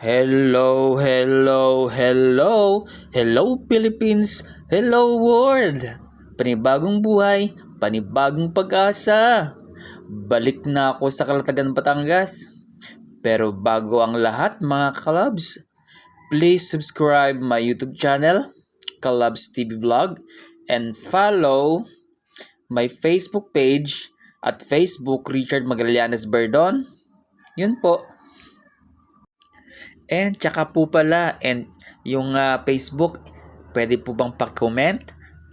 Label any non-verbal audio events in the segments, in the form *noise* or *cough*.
Hello, hello, hello. Hello Philippines. Hello world. Panibagong buhay, panibagong pag-asa. Balik na ako sa Kalatagan, Batangas. Pero bago ang lahat mga kalabs, please subscribe my YouTube channel, Kalabs TV Vlog, and follow my Facebook page at Facebook Richard Magallanes Berdon. Yun po. And tsaka po pala, and yung ah, Facebook, pwede po bang pa-comment,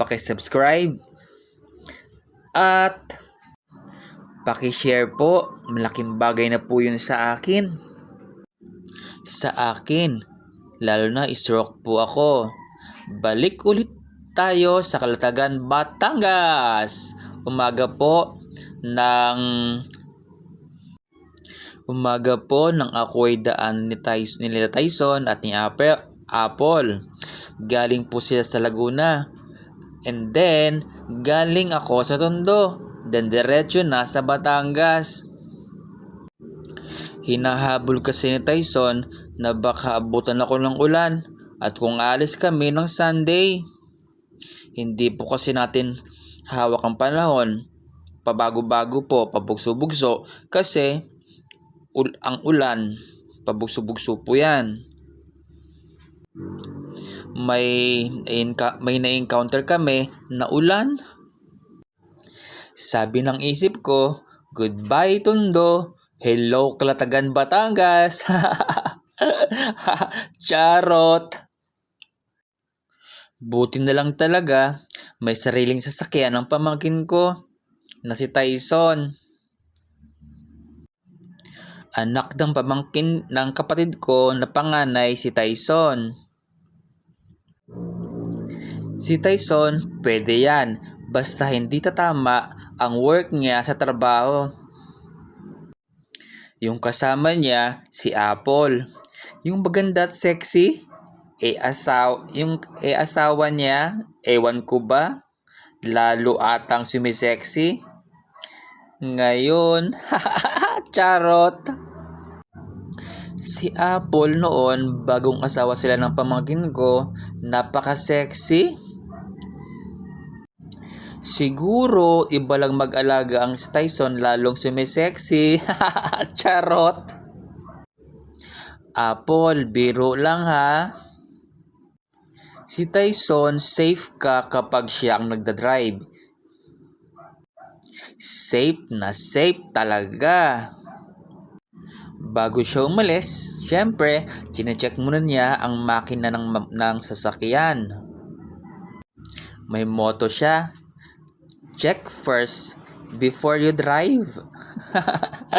paki-subscribe, at paki-share po. Malaking bagay na po yun sa akin. Sa akin, lalo na isrock po ako. Balik ulit tayo sa Kalatagan, Batangas. Umaga po ng Umaga po nang ako ay daan ni Tyson, ni Nila Tyson at ni Apple, Apple. Galing po sila sa Laguna. And then, galing ako sa Tondo. Then, diretso na sa Batangas. Hinahabol kasi ni Tyson na baka abutan ako ng ulan at kung alis kami ng Sunday. Hindi po kasi natin hawak ang panahon. Pabago-bago po, pabugso-bugso kasi ul- ang ulan, pabugso-bugso po yan. May, may na-encounter kami na ulan. Sabi ng isip ko, goodbye Tondo, hello Kalatagan Batangas. *laughs* Charot. Buti na lang talaga, may sariling sasakyan ang pamangkin ko na si Tyson anak ng pamangkin ng kapatid ko na panganay si Tyson. Si Tyson, pwede yan, basta hindi tatama ang work niya sa trabaho. Yung kasama niya, si Apple. Yung maganda at sexy, e asaw, yung e asawa niya, ewan ko ba, lalo atang sumisexy. Ngayon, *laughs* charot. Si Apple noon, bagong asawa sila ng pamangkin ko, napaka-sexy. Siguro, iba lang mag-alaga ang Tyson lalong sumisexy. *laughs* Charot. Apple, biro lang ha. Si Tyson, safe ka kapag siya ang nagda-drive. Safe na safe talaga. Bago siya umalis, syempre, chinecheck muna niya ang makina ng, ng sasakyan. May moto siya. Check first before you drive. *laughs*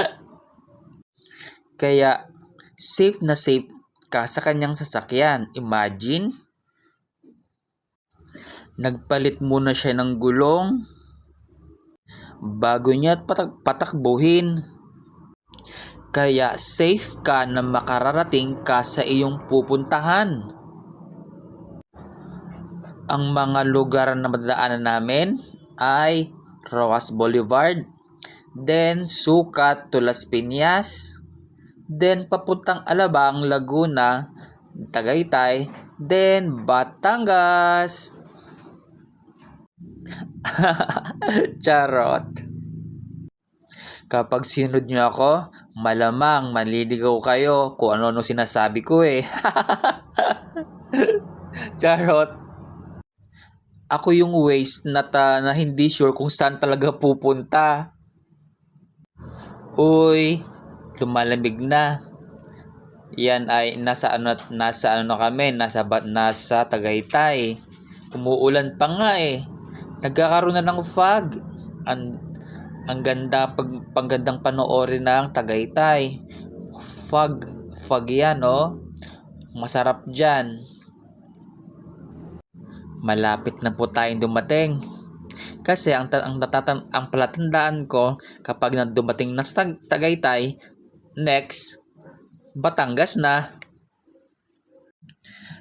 Kaya, safe na safe ka sa kanyang sasakyan. Imagine, nagpalit muna siya ng gulong bago niya patak patakbuhin. Kaya safe ka na makararating ka sa iyong pupuntahan. Ang mga lugar na madadaanan namin ay Rojas Boulevard, then Sukat to Las Piñas, then papuntang Alabang, Laguna, Tagaytay, then Batangas. *laughs* Charot. Kapag sinunod niyo ako, malamang manliligaw kayo kung ano-ano sinasabi ko eh. *laughs* Charot. Ako yung waste na, ta, na hindi sure kung saan talaga pupunta. Uy, lumalamig na. Yan ay nasa ano nasa ano na kami, nasa bat nasa Tagaytay. Umuulan pa nga eh. Nagkakaroon na ng fog. Ang ang ganda pag panggandang panoorin ng Tagaytay. Fog, fog yan, oh. Masarap diyan. Malapit na po tayong dumating. Kasi ang ang natatan ang palatandaan ko kapag na dumating na sa Tag- Tagaytay, next Batangas na.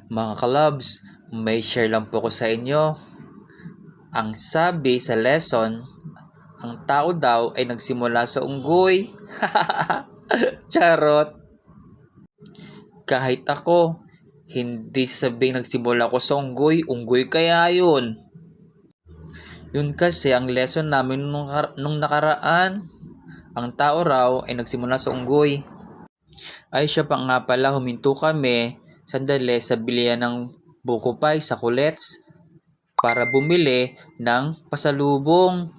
Mga kalabs, may share lang po ko sa inyo. Ang sabi sa lesson, ang tao daw ay nagsimula sa unggoy. *laughs* Charot. kahit ako, hindi sabing nagsimula ako sa unggoy, unggoy kaya yun. Yun kasi ang lesson namin nung, nung nakaraan. Ang tao raw ay nagsimula sa unggoy. Ay siya pa nga pala huminto kami sandali sa bilihan ng buko pie sa kulets para bumili ng pasalubong.